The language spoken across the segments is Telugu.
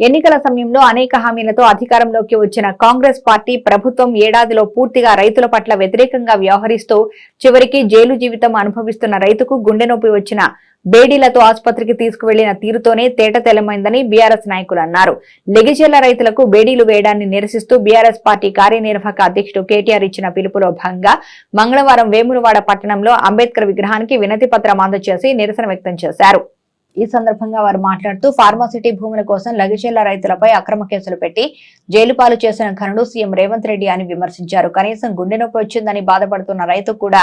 ఎన్నికల సమయంలో అనేక హామీలతో అధికారంలోకి వచ్చిన కాంగ్రెస్ పార్టీ ప్రభుత్వం ఏడాదిలో పూర్తిగా రైతుల పట్ల వ్యతిరేకంగా వ్యవహరిస్తూ చివరికి జైలు జీవితం అనుభవిస్తున్న రైతుకు గుండె నొప్పి వచ్చిన బేడీలతో ఆసుపత్రికి తీసుకువెళ్ళిన తీరుతోనే తేట తెలమైందని బీఆర్ఎస్ నాయకులు అన్నారు. లెగిచేల రైతులకు బేడీలు వేయడాన్ని నిరసిస్తూ బీఆర్ఎస్ పార్టీ కార్యనిర్వాహక అధ్యక్షుడు కేటీఆర్ ఇచ్చిన పిలుపులో భాగంగా మంగళవారం వేములవాడ పట్టణంలో అంబేద్కర్ విగ్రహానికి వినతి పత్రం అందజేసి నిరసన వ్యక్తం చేశారు. ఈ సందర్భంగా వారు మాట్లాడుతూ ఫార్మాసిటీ భూముల కోసం లగిచేళ్ళ రైతులపై అక్రమ కేసులు పెట్టి జైలు పాలు చేసిన ఘనుడు సీఎం రేవంత్ రెడ్డి అని విమర్శించారు. కనీసం గుండె నొప్పి వచ్చిందని బాధపడుతున్న రైతు కూడా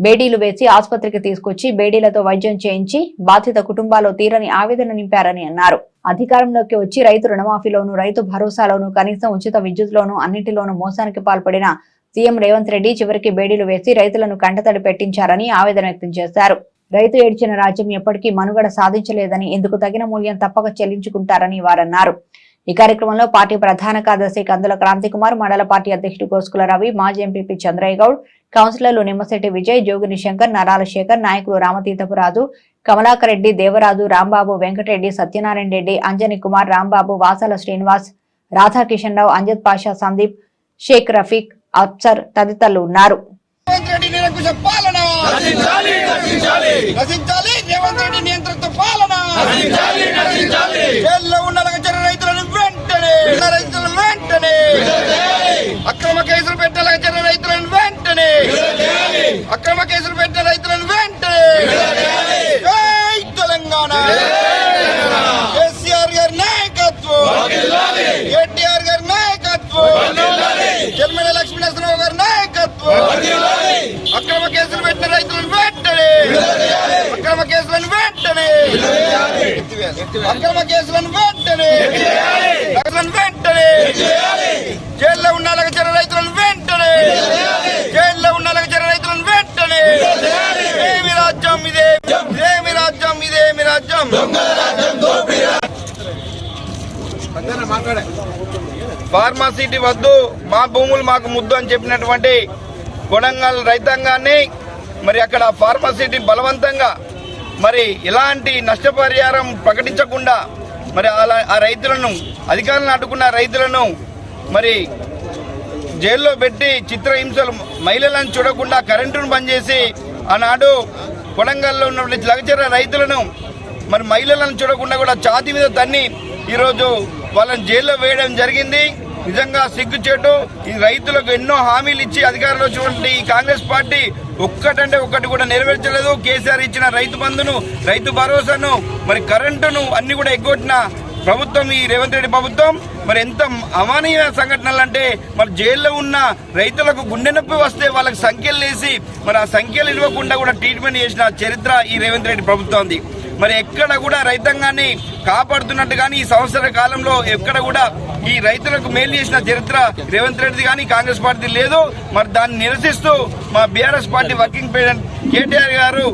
బేడీలు వేసి ఆసుపత్రికి తీసుకొచ్చి బేడీలతో వైద్యం చేయించి బాధిత కుటుంబాల్లో తీరని ఆవేదన నింపారని అన్నారు. అధికారంలోకి వచ్చి రైతు రుణమాఫీలోను రైతు భరోసాలోను కనీసం ఉచిత విద్యుత్లోను అన్నింటిలోనూ మోసానికి పాల్పడిన సీఎం రేవంత్ రెడ్డి చివరికి బేడీలు వేసి రైతులను కంటతడి పెట్టించారని ఆవేదన వ్యక్తం చేశారు. రైతు ఏడ్చిన రాజ్యం ఎప్పటికీ మనుగడ సాధించలేదని ఇందుకు తగిన మూల్యం తప్పక చెల్లించుకుంటారని వారన్నారు. ఈ కార్యక్రమంలో పార్టీ ప్రధాన కార్యదర్శి కందుల క్రాంతికుమార్ మండల పార్టీ అధ్యక్షుడు కోసుకుల రవి మాజీ ఎంపీపీ చంద్రయ్య గౌడ్ కౌన్సిలర్లు నిమ్మశెట్టి విజయ్ జోగిని శంకర్ నరాల శేఖర్ నాయకులు రామతీర్థపురాజు కమలాకర్ రెడ్డి దేవరాజు రాంబాబు వెంకటరెడ్డి సత్యనారాయణ రెడ్డి అంజని కుమార్ రాంబాబు వాసాల శ్రీనివాస్ రాధాకిషన్ రావు అంజద్ పాషా సందీప్ షేక్ రఫీక్ అప్సర్ తదితరులు ఉన్నారు. నిరంకుశ పాలన నశించాలి నశించాలి. నశించాలి రేవంత్ రెడ్డి నియంత్రిత పాలన? నశించాలి నశించాలి. జైల్లో ఉన్న లగచర రైతులను వెంటనే రైతులను వెంటనే అక్రమ కేసులు పెట్టిన లగచర రైతులను వెంటనే అక్రమ కేసులు పెట్టిన రైతులను వెంటనే జై తెలంగాణ కేసీఆర్ గారి నాయకత్వం కేటీఆర్ గారి నాయకత్వం జన్మల లక్ష్మీ నరసింహరావు గారి నాయకత్వం అక్రమ కేసులు పెట్టిన రైతులను వెంటనే అక్రమ కేసులను వెంటనే అక్రమ కేసులను వెంటనే రైతులను వెంటనే జైల్లో ఉన్న లగచర రైతులను వెంటనే జైల్లో ఉన్న లగచర రైతులను వెంటనే ఏమి రాజ్యం ఇదే? ఇదేమి రాజ్యం ఇదేమి రాజ్యం? ఫార్మాసిటీ వద్దు మా భూములు మాకు ముద్దు అని చెప్పినటువంటి కొడంగల్ రైతాంగాన్ని మరి అక్కడ ఫార్మాసిటీ బలవంతంగా మరి ఎలాంటి నష్టపరిహారం ప్రకటించకుండా మరి అలా ఆ రైతులను అధికారులను అడ్డుకున్న రైతులను మరి జైల్లో పెట్టి చిత్రహింసలు మహిళలను చూడకుండా కరెంటును బంద్ చేసి ఆనాడు కొడంగల్లో ఉన్నటువంటి లగచర రైతులను మరి మహిళలను చూడకుండా కూడా ఛాతి మీద తన్ని ఈరోజు వాళ్ళని జైల్లో వేయడం జరిగింది. నిజంగా సిగ్గుచేటు ఈ రైతులకు ఎన్నో హామీలు ఇచ్చి అధికారంలో చూడండి ఈ కాంగ్రెస్ పార్టీ ఒక్కటంటే ఒక్కటి కూడా నెరవేర్చలేదు. కేసీఆర్ ఇచ్చిన రైతు బంధును రైతు భరోసాను మరి కరెంటును అన్ని కూడా ఎగ్గొట్టిన ప్రభుత్వం ఈ రేవంత్ రెడ్డి ప్రభుత్వం. మరి ఎంత అమానీయ సంఘటనలు అంటే మరి జైల్లో ఉన్న రైతులకు గుండె నొప్పి వస్తే వాళ్ళకి సంఖ్యలు వేసి మరి ఆ సంఖ్యలు ఇవ్వకుండా కూడా ట్రీట్మెంట్ చేసిన చరిత్ర ఈ రేవంత్ రెడ్డి ప్రభుత్వంది. మరి ఎక్కడ కూడా రైతాంగాన్ని కాపాడుతున్నట్టు కానీ ఈ సంవత్సర కాలంలో ఎక్కడ కూడా ఈ రైతులకు మేలు చేసిన చరిత్ర రేవంత్ రెడ్డి కానీ కాంగ్రెస్ పార్టీ లేదు. మరి దాన్ని నిరసిస్తూ మా BRS party working president KTR గారు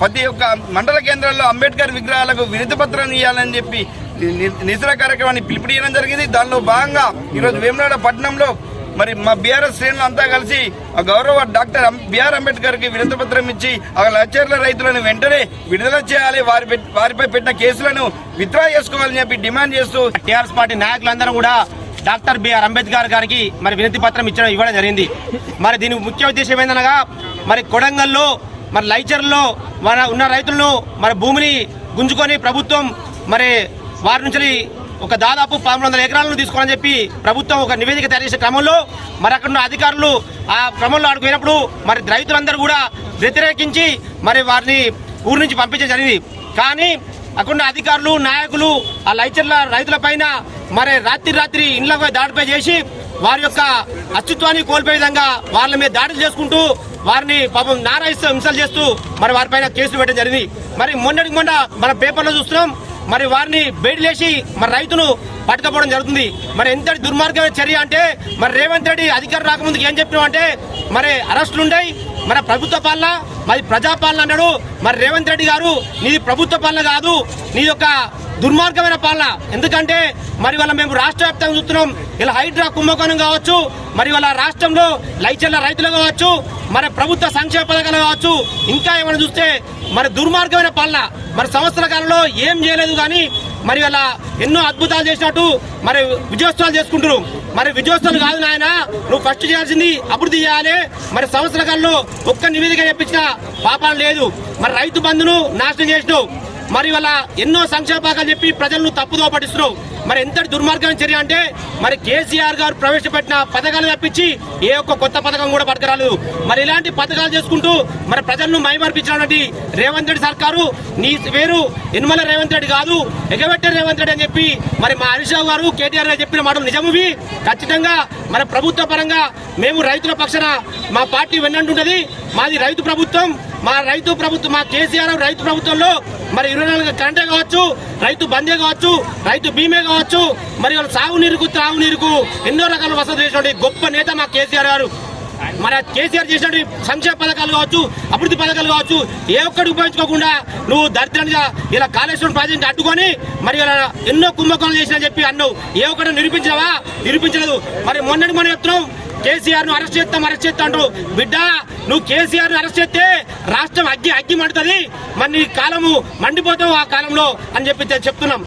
ప్రతి ఒక్క మండల కేంద్రాల్లో అంబేద్కర్ విగ్రహాలకు వినతి పత్రం ఇవ్వాలని చెప్పి ని- నిరసన కార్యక్రమాన్ని పిలుపునియడం జరిగింది. దానిలో భాగంగా ఈరోజు వేములాడ పట్టణంలో మరి మా బీఆర్ఎస్ శ్రేణులు అంతా కలిసి ఆ గౌరవ డాక్టర్ బిఆర్ అంబేద్కర్కి వినతి పత్రం ఇచ్చి ఆ లచ్చర్ల రైతులను వెంటనే విడుదల చేయాలి. వారి వారిపై పెట్టిన కేసులను విత్డ్రా చేసుకోవాలని చెప్పి డిమాండ్ చేస్తూ టీఆర్ఎస్ పార్టీ నాయకులందరూ కూడా డాక్టర్ బిఆర్ అంబేద్కర్ గారికి మరి వినతి పత్రం ఇచ్చడం ఇవ్వడం జరిగింది. మరి దీని ముఖ్య ఉద్దేశం ఏందనగా మరి కొడంగల్లో మరి లైచర్లో మన ఉన్న రైతులను మరి భూమిని గుంజుకొని ప్రభుత్వం మరి వారి నుంచి ఒక దాదాపు పదమూడు వందల ఎకరాలను తీసుకోవాలని చెప్పి ప్రభుత్వం ఒక నివేదిక తయారు చేసే క్రమంలో మరి అక్కడ ఉన్న అధికారులు ఆ క్రమంలో అడుగుపోయినప్పుడు మరి రైతులందరూ కూడా వ్యతిరేకించి మరి వారిని ఊరి నుంచి పంపించడం జరిగింది. కానీ అక్కడ అధికారులు నాయకులు ఆ లైచర్ల రైతుల పైన మరి రాత్రి రాత్రి ఇండ్లపై దాడిపై చేసి వారి యొక్క అస్తిత్వాన్ని కోల్పోయే విధంగా వాళ్ళ మీద దాడులు చేసుకుంటూ వారిని పాపం నారాయిస్తూ హింసలు చేస్తూ మరి వారిపైన కేసులు పెట్టడం జరిగింది. మరి మొన్నటికి మొన్న మన పేపర్లో చూస్తున్నాం మరి వారిని బయటలేసి మరి రైతును పట్టుకపోవడం జరుగుతుంది. మరి ఎంత దుర్మార్గమైన చర్య అంటే మరి రేవంత్ రెడ్డి అధికారం రాకముందుకు ఏం చెప్పినాం అంటే మరి అరెస్టులుండయి మన ప్రభుత్వ పాలన మరి ప్రజాపాలన అన్నాడు. మరి రేవంత్ రెడ్డి గారు నీది ప్రభుత్వ పాలన కాదు నీ యొక్క దుర్మార్గమైన పాలన. ఎందుకంటే మరి వాళ్ళ మేము రాష్ట్ర వ్యాప్తంగా చూస్తున్నాం ఇలా హైడ్రా కుంభకోణం కావచ్చు మరి వాళ్ళ రాష్ట్రంలో లైచర్ల రైతులు కావచ్చు మరి ప్రభుత్వ సంక్షేమ పథకాలు కావచ్చు ఇంకా ఏమైనా చూస్తే మరి దుర్మార్గమైన పాలన. మరి సంవత్సర కాలంలో ఏం చేయలేదు కానీ మరి అలా ఎన్నో అద్భుతాలు చేసినట్టు మరి విజయోత్సవాలు చేసుకుంటారు మరి విజయోత్సవాలు కాదు నాయన నువ్వు ఫస్ట్ చేయాల్సింది అభివృద్ధి చేయాలి. మరి సంవత్సర కాలంలో ఒక్క నివేదిక చెప్పించిన పాపాలు లేదు. మరి రైతు బంధును నాశనం చేసినావు. మరి వాళ్ళ ఎన్నో సంక్షేపాకాలు చెప్పి ప్రజలను తప్పుదో పట్టిస్తున్నావు మరి ఎంత దుర్మార్గం చర్య అంటే మరి కేసీఆర్ గారు ప్రవేశపెట్టిన పథకాలు తప్పించి ఏ ఒక్క కొత్త పథకం కూడా పట్టుకురాలేదు. మరి ఇలాంటి పథకాలు చేసుకుంటూ మరి ప్రజలను మైమర్పించినటువంటి రేవంత్ రెడ్డి సర్కారు నీ వేరు ఎనుమల రేవంత్ రెడ్డి కాదు ఎగబెట్టే రేవంత్ రెడ్డి అని చెప్పి మరి మా హరీష్ రావు గారు కేటీఆర్ గారు చెప్పిన మాటలు నిజమువి. ఖచ్చితంగా మన ప్రభుత్వ పరంగా మేము రైతుల పక్షాన మా పార్టీ వెన్నంటుంటది. మాది రైతు ప్రభుత్వం మా రైతు ప్రభుత్వం మా కేసీఆర్ రైతు ప్రభుత్వంలో మరి ఇరవై నాలుగు కరెంటే కావచ్చు రైతు బందే కావచ్చు రైతు బీమే కావచ్చు మరి వాళ్ళ సాగునీరుకు త్రాగునీరుకు ఎన్నో రకాల వసతులు చేసినటువంటి గొప్ప నేత మా కేసీఆర్ గారు. మన కేసీఆర్ చేసినటువంటి సంక్షేమ పథకాలు కావచ్చు అభివృద్ధి పథకాలు కావచ్చు ఏ ఒక్కటి ఉపయోగించుకోకుండా నువ్వు దరిద్రంగా ఇలా కాళేశ్వరం ప్రాజెక్ట్ అడ్డుకొని మరి ఇలా ఎన్నో కుంభకోణాలు చేసిన చెప్పి అన్నావు. ఏ ఒక్కటి నిరూపించినవా? నిరూపించలేదు. మరి మొన్నటి మనం చెప్తున్నాం కేసీఆర్ను అరెస్ట్ చేస్తాం అరెస్ట్ చేస్తా అంటారు బిడ్డ నువ్వు కేసీఆర్ను అరెస్ట్ చేస్తే రాష్ట్రం అగ్గి అగ్గి మండుతుంది. మరి నీ కాలము మండిపోతావు ఆ కాలంలో అని చెప్పి చెప్తున్నాం.